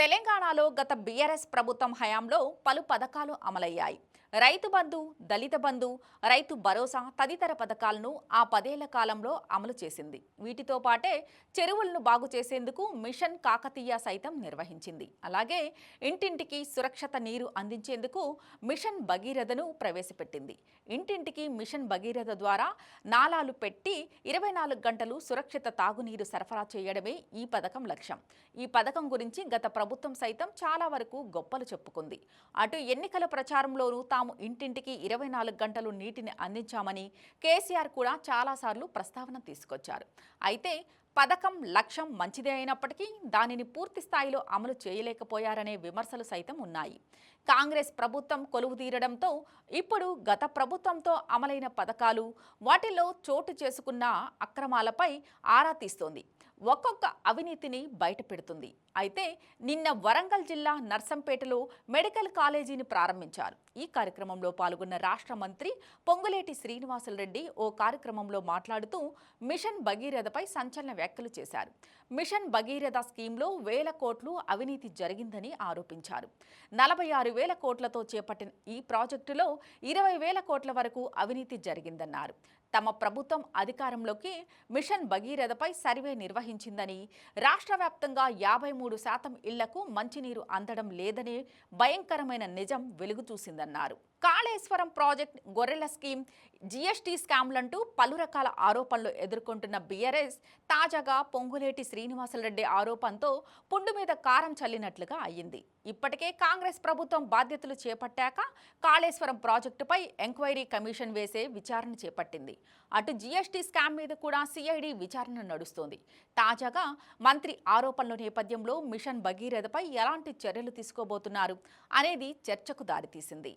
తెలంగాణలో గత బీఆర్ఎస్ ప్రభుత్వం హయాంలో పలు పథకాలు అమలయ్యాయి. రైతు బంధు దళిత బంధు రైతు భరోసా తదితర పథకాలను ఆ పదేళ్ళ కాలంలో అమలు చేసింది. వీటితో పాటే చెరువులను బాగు చేసేందుకు మిషన్ కాకతీయ సైతం నిర్వహించింది. అలాగే ఇంటింటికి సురక్షిత నీరు అందించేందుకు మిషన్ భగీరథను ప్రవేశపెట్టింది. ఇంటింటికి మిషన్ భగీరథ ద్వారా నాలాలు పెట్టి ఇరవై నాలుగు గంటలు సురక్షిత తాగునీరు సరఫరా చేయడమే ఈ పథకం లక్ష్యం. ఈ పథకం గురించి గత ప్రభుత్వం సైతం చాలా వరకు గొప్పలు చెప్పుకుంది. అటు ఎన్నికల ప్రచారంలోనూ తాము ఇంటింటికి ఇరవై నాలుగు గంటలు నీటిని అందించామని కేసీఆర్ కూడా చాలాసార్లు ప్రస్తావన తీసుకొచ్చారు. అయితే పథకం లక్ష్యం మంచిదే అయినప్పటికీ దానిని పూర్తి స్థాయిలో అమలు చేయలేకపోయారనే విమర్శలు సైతం ఉన్నాయి. కాంగ్రెస్ ప్రభుత్వం కొలువు తీరడంతో ఇప్పుడు గత ప్రభుత్వంతో అమలైన పథకాలు వాటిల్లో చోటు చేసుకున్న అక్రమాలపై ఆరా తీస్తోంది. ఒక్కొక్క అవినీతిని బయటపెడుతుంది అయితే నిన్న వరంగల్ జిల్లా నర్సంపేటలో మెడికల్ కాలేజీని ప్రారంభించారు. ఈ కార్యక్రమంలో పాల్గొన్న రాష్ట్ర మంత్రి పొంగులేటి శ్రీనివాసులరెడ్డి ఓ కార్యక్రమంలో మాట్లాడుతూ మిషన్ భగీరథపై సంచలన వ్యాఖ్యలు చేశారు. మిషన్ భగీరథ స్కీమ్లో వేల కోట్లు అవినీతి జరిగిందని ఆరోపించారు. నలభై ఆరు వేల కోట్లతో చేపట్టిన ఈ ప్రాజెక్టులో ఇరవై వేల కోట్ల వరకు అవినీతి జరిగిందన్నారు. తమ ప్రభుత్వం అధికారంలోకి మిషన్ భగీరథపై సర్వే నిర్వహించిందని రాష్ట్ర వ్యాప్తంగా యాభై మూడు శాతం ఇళ్ళకు మంచినీరు అందడం లేదనే భయంకరమైన నిజం వెలుగు చూసిందన్నారు. కాళేశ్వరం ప్రాజెక్ట్ గొర్రెల స్కీమ్ జీఎస్టీ స్కామ్లంటూ పలు రకాల ఆరోపణలు ఎదుర్కొంటున్న బీఆర్ఎస్ తాజాగా పొంగులేటి శ్రీనివాసరెడ్డి ఆరోపణతో పుండు మీద కారం చల్లినట్లుగా అయ్యింది. ఇప్పటికే కాంగ్రెస్ ప్రభుత్వం బాధ్యతలు చేపట్టాక కాళేశ్వరం ప్రాజెక్టుపై ఎంక్వైరీ కమిషన్ వేసే విచారణ చేపట్టింది. అటు జీఎస్టీ స్కామ్ మీద కూడా సిఐడి విచారణ నడుస్తోంది. తాజాగా మంత్రి ఆరోపణల నేపథ్యంలో మిషన్ భగీరథపై ఎలాంటి చర్యలు తీసుకోబోతున్నారు అనేది చర్చకు దారితీసింది.